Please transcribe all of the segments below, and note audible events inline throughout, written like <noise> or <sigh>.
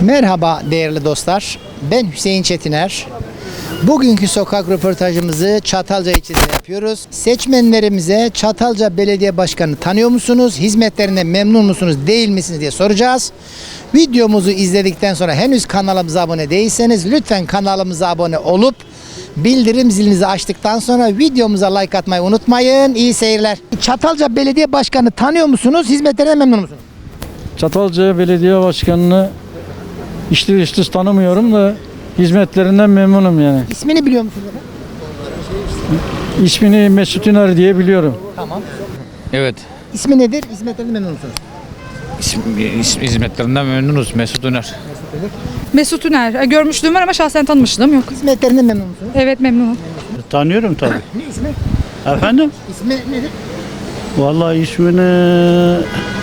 Merhaba değerli dostlar. Ben Hüseyin Çetiner. Bugünkü sokak röportajımızı Çatalca ilçesinde yapıyoruz. Seçmenlerimize Çatalca Belediye Başkanı tanıyor musunuz? Hizmetlerinden memnun musunuz, değil misiniz diye soracağız. Videomuzu izledikten sonra henüz kanalımıza abone değilseniz lütfen kanalımıza abone olup bildirim zilinizi açtıktan sonra videomuza like atmayı unutmayın. İyi seyirler. Çatalca Belediye Başkanı tanıyor musunuz? Hizmetlerinden memnun musunuz? Çatalca Belediye Başkanı'nı içli dışsız tanımıyorum da hizmetlerinden memnunum yani. İsmini biliyor musunuz? İsmini Mesut Üner diye biliyorum. Tamam. Evet. İsmi nedir? Hizmetlerinden memnun musunuz? İsm- is- hizmetlerinden memnunuz. Mesut Üner. Mesut Üner. E, Görmüşlüğüm var ama şahsen tanımışlığım yok. Hizmetlerinden memnun musunuz? Evet memnunum. Tanıyorum tabii. Ne ismi? Efendim? İsmi nedir? Vallahi ismini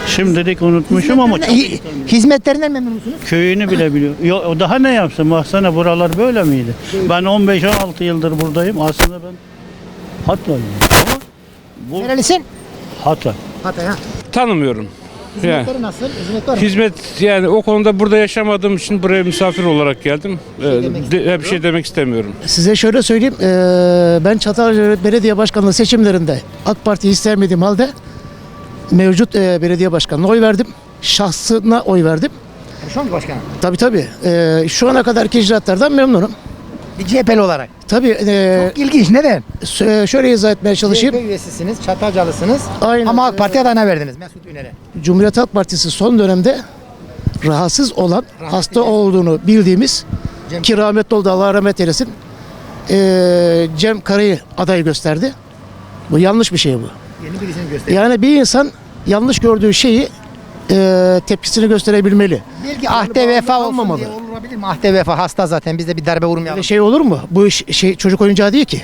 şimdilik unutmuşum ama çok Hi- hizmetlerinden memnun musunuz? köyünü bile biliyorum. Yo, o daha ne yapsın? Baksana buralar böyle miydi? Ben 15-16 yıldır buradayım. Aslında ben Hatay'ım. Ama bu Nerelisin? Hatay. Hatay ha. Tanımıyorum. Yani Hizmetleri nasıl? Hizmet var mı? hizmet yani o konuda burada yaşamadığım için buraya misafir olarak geldim. Ee, demek de- bir şey demek istemiyorum. Size şöyle söyleyeyim. eee, ben Çatalca Belediye Başkanlığı seçimlerinde AK Parti'yi istemediğim halde mevcut eee, belediye başkanına oy verdim. Şahsına oy verdim. Şu anki başkanım. Tabii tabii. Eee, şu ana kadarki icraatlardan memnunum. Bir CHP'li olarak. Tabii eee, Çok ilginç. Neden? sö- şöyle izah etmeye çalışayım. CHP üyesisiniz, Çatalcalısınız. Aynen. Ama AK Parti adayına verdiniz Mesut Üner'e. Cumhuriyet Halk Partisi son dönemde rahatsız olan, hasta olduğunu bildiğimiz Cem- ki rahmetli oldu Allah rahmet eylesin. eee, Cem Karay'ı aday gösterdi. Bu yanlış bir şey bu. Yeni birisini gösteriyor. Yani bir insan yanlış gördüğü şeyi e, tepkisini gösterebilmeli. Belki ahde vefa diye olabilir mi? Ahde vefa hasta zaten. Biz de bir darbe vurmayalım. Böyle şey olur mu? Bu iş şey çocuk oyuncağı değil ki.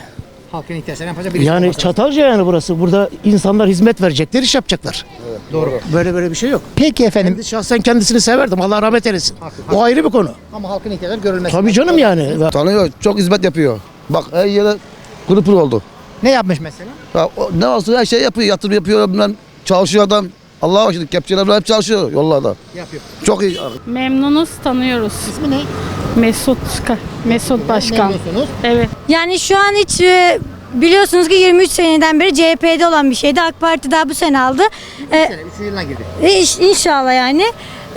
Halkın ihtiyaçlarını yapacak birisi Yani olması lazım. Çatalca yani burası. Burada insanlar hizmet verecekler, iş yapacaklar. Doğru. Böyle böyle bir şey yok. Peki efendim. Ben şahsen kendisini severdim. Allah rahmet eylesin. O ayrı bir konu. Ama halkın ihtiyaçları görülmesi. Tabii canım yani. Tanıyor, çok hizmet yapıyor. Bak her yere kuru oldu. Ne yapmış mesela? Ya, o, ne olsun her şey yapıyor, yatırım yapıyor, bilmem, çalışıyor adam. Allah'a başladık, kepçeler hep çalışıyor yollarda. Yapıyor. Çok iyi. Memnunuz, tanıyoruz. İsmi ne? Mesut, Mesut Başkan. Memnunsunuz. Evet. Yani şu an hiç e, biliyorsunuz ki 23 seneden beri CHP'de olan bir şeydi. AK Parti daha bu sene aldı. E, Sene, Üçüncü yılına girdi. e, iş- inşallah yani.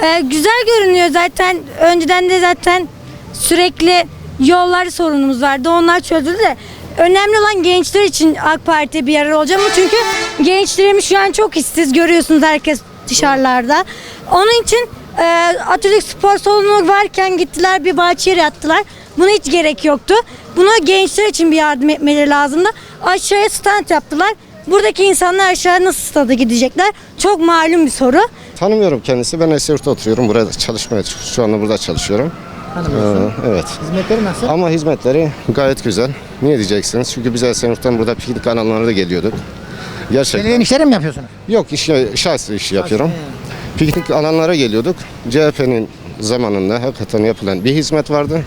E, güzel görünüyor zaten. Önceden de zaten sürekli yollar sorunumuz vardı. Onlar çözüldü de. Önemli olan gençler için AK Parti bir arada olacak mı? Çünkü gençlerimiz şu an çok işsiz. Görüyorsunuz herkes dışarılarda. Onun için e, Atatürk Spor Salonu varken gittiler bir bahçe yere attılar. Buna hiç gerek yoktu. Bunu gençler için bir yardım etmeleri lazımdı. Aşağıya stand yaptılar. Buradaki insanlar aşağı nasıl stada gidecekler? Çok malum bir soru. Tanımıyorum kendisi. Ben Esenyurt'ta oturuyorum. Burada çalışmaya şu anda burada çalışıyorum. Tanımıyorsun. Ee, evet. Hizmetleri nasıl? Ama hizmetleri gayet güzel. Niye diyeceksiniz? Çünkü biz Esenyurt'tan burada piknik alanlarına da geliyorduk. Gerçekten. Belediyenin işleri mi yapıyorsunuz? Yok iş, şahsi iş yapıyorum. Piknik alanlara geliyorduk. CHP'nin zamanında hakikaten yapılan bir hizmet vardı.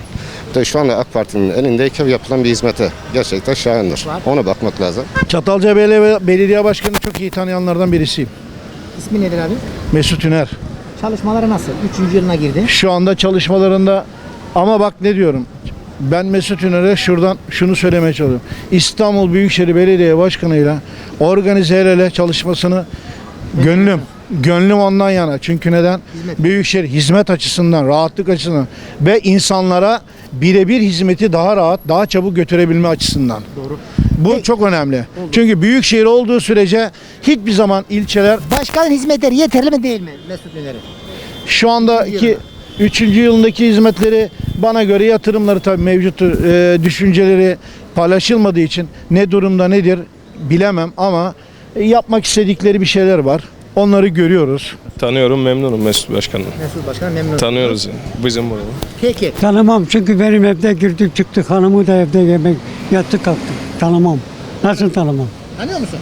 De şu anda AK Parti'nin elindeyken yapılan bir hizmete gerçekten şahandır. Ona bakmak lazım. Çatalca Belediye, Belediye Başkanı çok iyi tanıyanlardan birisiyim. İsmi nedir abi? Mesut Üner. Çalışmaları nasıl? Üçüncü yılına girdi. Şu anda çalışmalarında ama bak ne diyorum. Ben Mesut Üner'e şuradan şunu söylemeye çalışıyorum. İstanbul Büyükşehir Belediye Başkanı'yla organize el ele çalışmasını gönlüm gönlüm ondan yana. Çünkü neden? Büyükşehir hizmet açısından, rahatlık açısından ve insanlara birebir hizmeti daha rahat, daha çabuk götürebilme açısından. Doğru. Bu çok önemli. Çünkü büyükşehir olduğu sürece hiçbir zaman ilçeler Başkanın hizmetleri yeterli mi değil mi Mesut Üner'in? Şu andaki 3. yılındaki hizmetleri bana göre yatırımları tabii mevcut e, düşünceleri paylaşılmadığı için ne durumda nedir bilemem ama e, yapmak istedikleri bir şeyler var. Onları görüyoruz. Tanıyorum, memnunum Mesut Başkan'ın. Mesut Başkan memnun. Tanıyoruz yani. Bizim burada. Peki. Tanımam çünkü benim evde girdik çıktık hanımı da evde yemek yattık kalktık. Tanımam. Nasıl tanımam? Tanıyor musun?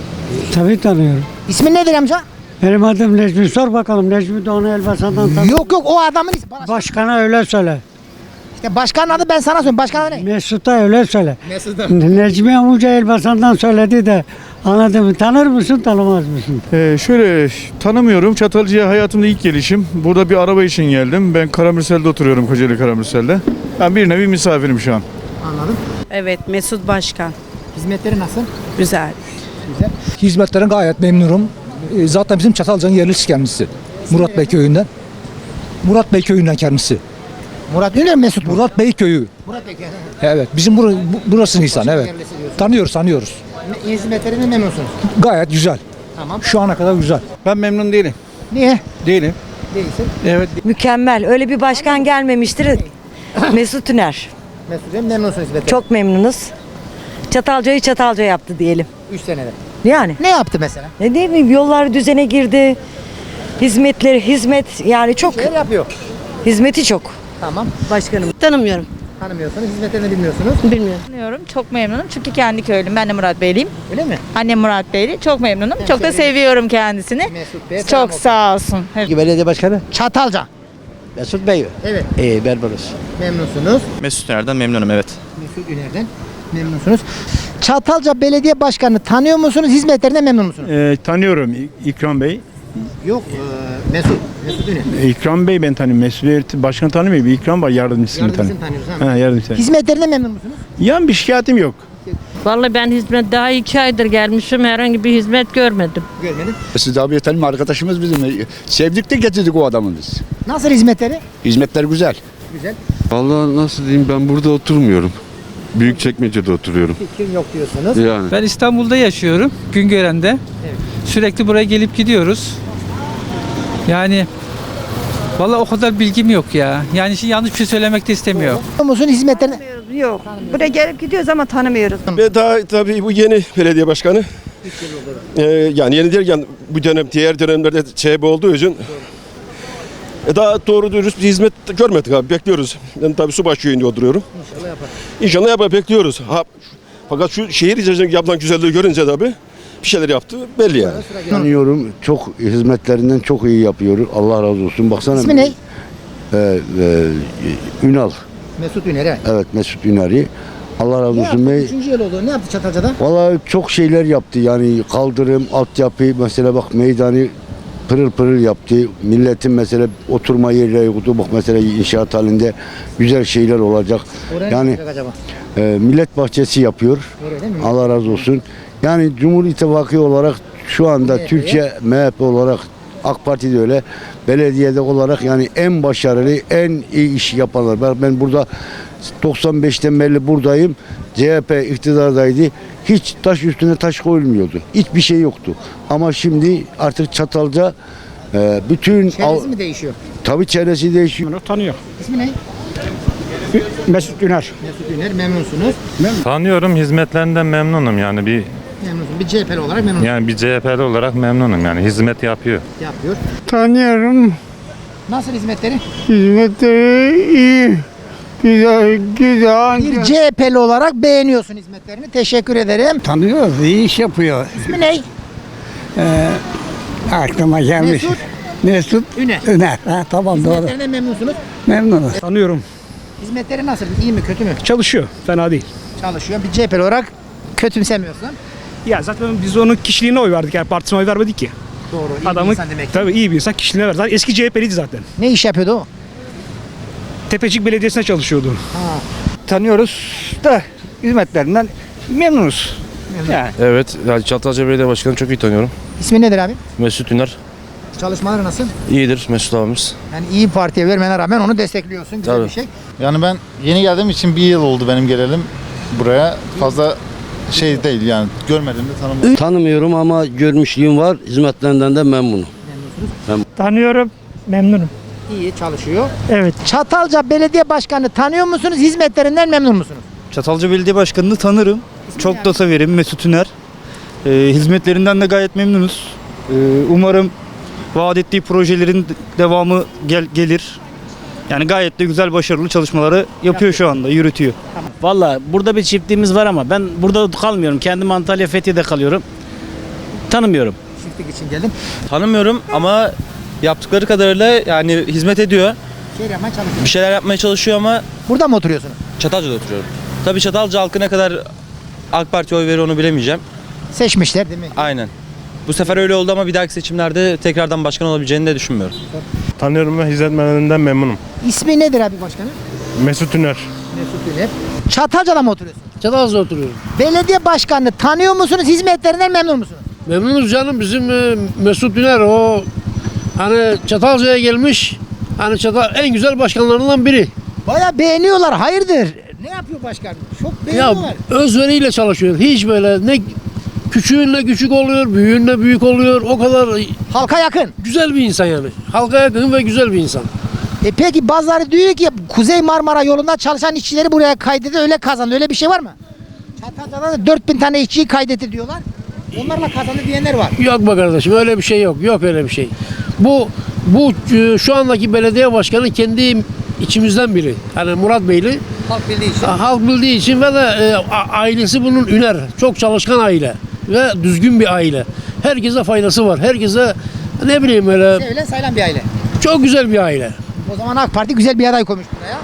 Tabii tanıyorum. İsmin nedir amca? Benim adım Necmi sor bakalım Necmi de onu Elbasan'dan tanır. Yok yok o adamın ismi. Bana Başkana öyle söyle. İşte başkanın adı ben sana söyleyeyim. Başkan adı ne? Mesut'a öyle söyle. Mesut. Necmi amca Elbasan'dan söyledi de Anladım. Tanır mısın, tanımaz mısın? Ee, şöyle tanımıyorum. Çatalca'ya hayatımda ilk gelişim. Burada bir araba için geldim. Ben Karamürsel'de oturuyorum Kocaeli Karamürsel'de. Ben bir nevi misafirim şu an. Anladım. Evet Mesut Başkan. Hizmetleri nasıl? Güzel. Hizmetlerin gayet memnunum. E, Zaten bizim Çatalca'nın yerlisi kendisi. Murat Bey köyünden. Murat Bey köyünden kendisi. Murat Üner Mesut mu? Murat Bey köyü. Murat Bey. Evet. Bizim bur- bu- burası Nisan. Evet. Yerlisi diyorsun. Tanıyoruz, tanıyoruz. Hizmetlerinden memnunsunuz. Gayet güzel. Tamam. Şu ana kadar güzel. Ben memnun değilim. Niye? Değilim. Değilsin. Evet. Mükemmel. Öyle bir başkan gelmemiştir. Mesut Üner. Mesut Bey memnunsunuz hizmetlerinden. Çok memnunuz. Çatalca'yı Çatalca yaptı diyelim. 3 senede. Yani Ne yaptı mesela? ne diyeyim yollar düzene girdi. Hizmetleri, hizmet yani çok Şeyler yapıyor. hizmeti çok. Tamam. Başkanım. Tanımıyorum. Tanımıyorsunuz, hizmetlerini bilmiyorsunuz. Bilmiyorum. Tanıyorum. Çok memnunum çünkü kendi köylüm. Ben de Murat Beyliyim. Öyle mi? Annem Murat Beyli. Çok memnunum. Çok da seviyorum kendisini. Mesut Bey. Çok sağ olsun. Belediye Başkanı Çatalca. Mesut Bey. Evet. İyi, berberuz. Memnunsunuz. Mesut Üner'den memnunum evet. Mesut Üner'den memnunsunuz. Çatalca Belediye Başkanı tanıyor musunuz? Hizmetlerinden memnun musunuz? Ee, tanıyorum İkram Bey. Yok. e, Mesut. Mesut Üner. İkram Bey ben tanıyorum. Mesut Bey başkan tanımıyorum. Bir İkram var yardımcısını Yardımcısını tanıyoruz. Ha. Ha, yardımcısı. Hizmetlerinden memnun musunuz? Yan bir şikayetim yok. Vallahi ben hizmet daha iki aydır gelmişim. Herhangi bir hizmet görmedim. Görmedim. Siz abi yetelim arkadaşımız bizim. Sevdik de getirdik o adamı biz. Nasıl hizmetleri? Hizmetler güzel. Güzel. Vallahi nasıl diyeyim ben burada oturmuyorum. Büyükçekmece'de oturuyorum. Fikrim yok diyorsunuz. Yani. Ben İstanbul'da yaşıyorum. Güngören'de. Evet. Sürekli buraya gelip gidiyoruz. Yani Vallahi o kadar bilgim yok ya. Yani şimdi yanlış bir şey söylemek de istemiyorum. Tanıyor musun hizmetlerini? Yok. Buraya gelip gidiyoruz ama tanımıyoruz. Ve daha tabii bu yeni belediye başkanı. Ee, yani yeni derken bu dönem diğer dönemlerde CHP olduğu için e, daha doğru dürüst bir hizmet görmedik abi bekliyoruz. Ben tabii Subaşı köyünde oturuyorum. İnşallah yapar. İnşallah yapar bekliyoruz. Ha, fakat şu şehir içerisinde yapılan güzelliği görünce tabii bir şeyler yaptı belli yani. Tanıyorum. Çok hizmetlerinden çok iyi yapıyor. Allah razı olsun. Baksana. İsmi ne? Ee, e, Ünal. Mesut Üner. evet. Evet Mesut Ünal'i. Allah razı Ne olsun. yaptı? Bey. Üçüncü yıl oldu. Ne yaptı Çatalca'da? Vallahi çok şeyler yaptı yani kaldırım, altyapı mesela bak meydanı pırıl pırıl yaptı. Milletin mesela oturma yerleri yoktu. Bak mesela inşaat halinde güzel şeyler olacak. Oraya Yani-? Ee, millet bahçesi yapıyor. Mi? Allah razı olsun. Yani Cumhur İttifakı olarak şu anda MHP 'ye. Türkiye MHP olarak AK Parti'de öyle belediyede olarak yani en başarılı en iyi işi yapanlar. Ben, ben burada 95'ten beri buradayım. CHP iktidardaydı. Hiç taş üstüne taş koyulmuyordu. Hiçbir şey yoktu. Ama şimdi artık Çatalca e, bütün Çevresi al, mi değişiyor? tabii çevresi değişiyor. Tanıyor. İsmi ne? Mesut Üner. Mesut Üner. Memnunsunuz. Tanıyorum hizmetlerinden memnunum yani bir Memnunsun. Bir CHP'li olarak memnun yani bir CHP'li olarak memnunum yani hizmet yapıyor. yapıyor. Tanıyorum. Nasıl hizmetleri? Hizmetleri iyi. Güzel, güzel. Bir CHP'li olarak beğeniyorsun hizmetlerini. Teşekkür ederim. Tanıyoruz, iyi iş yapıyor. İsmi ne? Aklıma gelmiş. Mesut Mesut Üner. Üner. Ha, tamam doğru. Hizmetlerinden memnunsunuz. Memnunuz. Tanıyorum. Hizmetleri nasıl? İyi mi kötü mü? Çalışıyor. Fena değil. Çalışıyor. Bir CHP'li olarak kötümsemiyorsun. Ya zaten biz onun kişiliğine oy verdik. Yani partisine oy vermedik ki. Doğru. iyi bir Adamı insan demek ki. tabii iyi bir insan kişiliğine verdi. Zaten eski CHP'liydi zaten. Ne iş yapıyordu o? Tepecik Belediyesi'ne çalışıyordu. Ha. Tanıyoruz da hizmetlerinden memnunuz. Yani. Evet, yani Çatalca Belediye Başkanı çok iyi tanıyorum. İsmi nedir abi? Mesut Üner Çalışmaları nasıl? iyidir Mesut abimiz. Yani iyi partiye vermene rağmen onu destekliyorsun. Güzel Tabii. bir şey. Yani ben yeni geldiğim için bir yıl oldu benim gelelim buraya. Fazla şey değil yani görmedim de tanımıyorum. Tanımıyorum ama görmüşlüğüm var. Hizmetlerinden de memnunum. Tanıyorum. Memnunum. İyi çalışıyor. Evet. Çatalca Belediye Başkanı tanıyor musunuz? Hizmetlerinden memnun musunuz? Çatalca Belediye Başkanı'nı tanırım. Çok da severim Mesut Üner. Ee, hizmetlerinden de gayet memnunuz. Ee, umarım vaat ettiği projelerin devamı gel gelir. Yani gayet de güzel başarılı çalışmaları yapıyor şu anda, yürütüyor. Valla burada bir çiftliğimiz var ama ben burada kalmıyorum. Kendim Antalya Fethiye'de kalıyorum. Tanımıyorum. Çiftlik için geldim. Tanımıyorum ama yaptıkları kadarıyla yani hizmet ediyor. Şey yapmaya çalışıyorum. Bir şeyler yapmaya çalışıyor ama Burada mı oturuyorsunuz? Çatalca'da oturuyorum. Tabii Çatalca halkı ne kadar AK Parti oy verir onu bilemeyeceğim. Seçmişler değil mi? Aynen. Bu sefer öyle oldu ama bir dahaki seçimlerde tekrardan başkan olabileceğini de düşünmüyorum. Tanıyorum ve hizmetlerinden memnunum. İsmi nedir abi başkanım? Mesut Üner. Mesut Üner. Çatalca'da mı oturuyorsun? Çatalca'da oturuyorum. Belediye başkanını tanıyor musunuz? Hizmetlerinden memnun musunuz? Memnunuz canım bizim e, Mesut Üner o hani Çatalca'ya gelmiş hani Çatal en güzel başkanlarından biri. Baya beğeniyorlar. Hayırdır? Ne yapıyor başkan? Çok Ya beğeniyorlar. özveriyle çalışıyor. Hiç böyle ne küçüğünle küçük oluyor, büyüğünle büyük oluyor. O kadar Halka yakın. güzel bir insan yani. Halka yakın ve güzel bir insan. E peki bazıları diyor ki Kuzey Marmara yolunda çalışan işçileri buraya kaydetti öyle kazandı. Öyle bir şey var mı? Çatalca'da da 4000 tane işçiyi kaydetti diyorlar. Onlarla kazandı diyenler var. Yok be kardeşim öyle bir şey yok. Yok öyle bir şey. Bu bu e, şu andaki belediye başkanı kendi içimizden biri. Hani Murat Beyli Halk bildiği için. halk bildiği için ve de e, ailesi bunun üner. Çok çalışkan aile ve düzgün bir aile. Herkese faydası var. Herkese ne bileyim öyle Sevilen sayılan bir aile. çok güzel bir aile. O zaman AK Parti güzel bir aday koymuş buraya.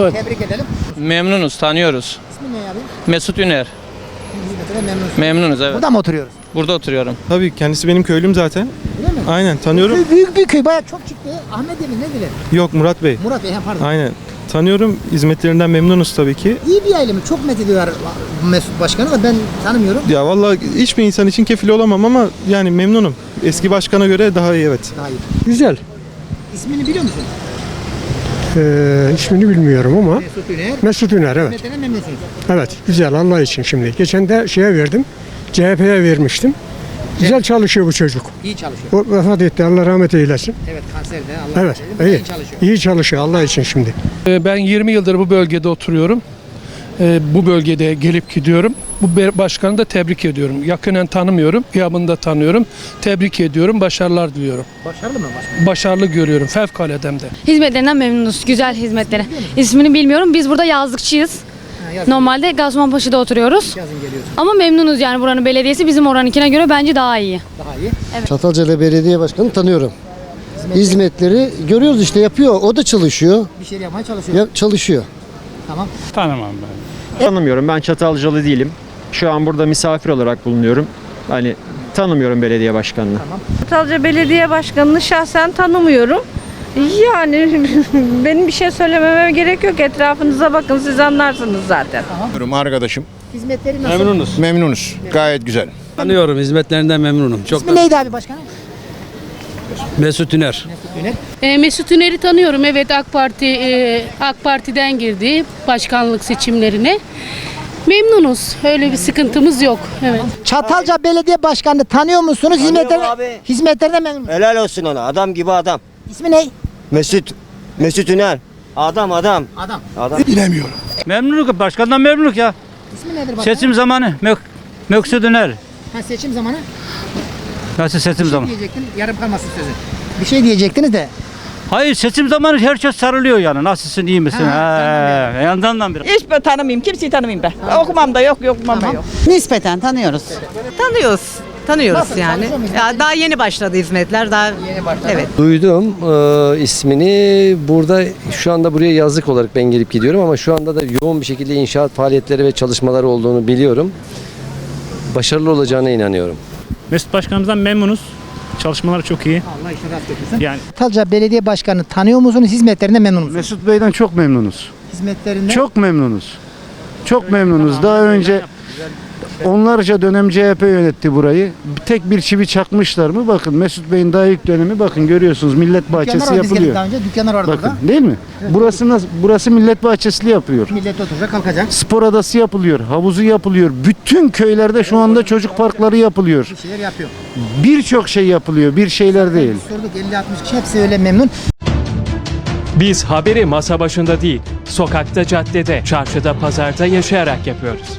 Evet. Tebrik edelim. Memnunuz, tanıyoruz. İsmin ne abi? Mesut Üner. Hizmetine memnunsun. Memnunuz evet. Burada mı oturuyoruz? Burada oturuyorum. Tabii kendisi benim köylüm zaten. Öyle mi? Aynen tanıyorum. Köy büyük bir köy. Bayağı çok çıktı. Ahmet Emin ne diler? Yok Murat Bey. Murat Bey ha, pardon. Aynen. Tanıyorum. Hizmetlerinden memnunuz tabii ki. İyi bir aile mi? Çok methediyorlar Mesut Başkanı da ben tanımıyorum. Ya vallahi hiçbir insan için kefil olamam ama yani memnunum. Eski başkana göre daha iyi evet. Daha iyi. Güzel. İsmini biliyor musun? Ee, ismini bilmiyorum ama Mesut Üner. Mesut Üner evet. Memnunsunuz. Evet güzel Allah için şimdi. Geçen de şeye verdim. CHP'ye vermiştim. Güzel çalışıyor bu çocuk. İyi çalışıyor. O vefat etti Allah rahmet eylesin. Evet kanserde Allah Evet rahmet eylesin. iyi. iyi çalışıyor. İyi çalışıyor Allah için şimdi. Ee, Ben 20 yıldır bu bölgede oturuyorum. Ee, Bu bölgede gelip gidiyorum. Bu başkanı da tebrik ediyorum. Yakinen tanımıyorum, gıyabında tanıyorum. Tebrik ediyorum, başarılar diliyorum. Başarılı mı başkan? Başarılı görüyorum, fevkalade hem de. Hizmetlerinden memnunuz. Güzel hizmetleri. İsmini bilmiyorum. Biz burada yazlıkçıyız. Yazın, Normalde Gazimanpaşa'da oturuyoruz. Ama memnunuz yani buranın belediyesi bizim oranınkine göre bence daha iyi. Daha iyi. Çatalcalı Belediye Başkanı tanıyorum. Hizmetleri görüyoruz işte yapıyor. O da çalışıyor. Bir şey yapmaya çalışıyor. Ya, çalışıyor. Tamam. Tanımam ben. Tanımıyorum. Ben Çatalcalı değilim. Şu an burada misafir olarak bulunuyorum. Hani tanımıyorum belediye başkanını. Çatalca Belediye Başkanı'nı şahsen tanımıyorum. Yani <laughs> benim bir şey söylememe gerek yok. Etrafınıza bakın siz anlarsınız zaten. Arkadaşım Hizmetleri nasıl? Memnunuz. memnunuz. Gayet güzel. Tanıyorum. Hizmetlerinden memnunum. Çok İsmi neydi abi başkanım? Mesut Üner. E, Mesut Üner'i tanıyorum. Evet AK Parti e, AK Parti'den girdi başkanlık seçimlerine. Memnunuz. Öyle bir sıkıntımız yok. Evet. Çatalca Belediye Başkanı'nı tanıyor musunuz? Hizmetlerine, hizmetlerine memnun musunuz? Helal olsun ona. Adam gibi adam. İsmi ne? Mesut. Mesut Üner. Adam adam. Adam. Adam. Memnunum. Başkandan memnunum ya. İsmi nedir başkanım? zamanı. Mek Meksut Üner. Ha, seçim zamanı. Nasıl seçim Bir şey diyecektin. Yarım kalmasın sözü. Bir şey diyecektiniz de. Hayır seçim zamanı herkes sarılıyor yani. Nasılsın iyi misin? Ha, He, yandan bir. Hiç ben tanımayayım. Kimseyi tanımayayım ben. Okumam da yok, yokumam da yok. Nispeten tanıyoruz. Tanıyoruz. Tanıyoruz Nasıl? yani. Muyuz? Ya daha yeni başladı hizmetler. Daha Yeni başladı. Evet. Duydum e, ismini. Burada şu anda buraya yazlık olarak ben gelip gidiyorum ama şu anda da yoğun bir şekilde inşaat faaliyetleri ve çalışmaları olduğunu biliyorum. Başarılı olacağına inanıyorum. Mesut Başkanımızdan memnunuz. Çalışmaları çok iyi. Allah işini rast getirsin. Yani Çatalca Belediye Başkanı'nı tanıyor musunuz? Hizmetlerinden memnun musunuz? Mesut Bey'den çok memnunuz. Hizmetlerinden. Çok memnunuz. Çok memnunuz. Daha önce onlarca dönem CHP yönetti burayı. Tek bir çivi çakmışlar mı? Bakın Mesut Bey'in daha ilk dönemi bakın görüyorsunuz millet Dükkanlar bahçesi geldik yapılıyor. Daha önce dükkanlar vardı Bakın burada. değil mi? Burası nasıl? Burası millet bahçesi yapıyor. Millet oturacak kalkacak. Spor adası yapılıyor, havuzu yapılıyor. Bütün köylerde şu anda çocuk parkları yapılıyor. Bir şeyler yapıyor. Birçok şey yapılıyor, bir şeyler değil. Sorduk 50-60 kişi hepsi öyle memnun. Biz haberi masa başında değil, sokakta, caddede, çarşıda, pazarda yaşayarak yapıyoruz.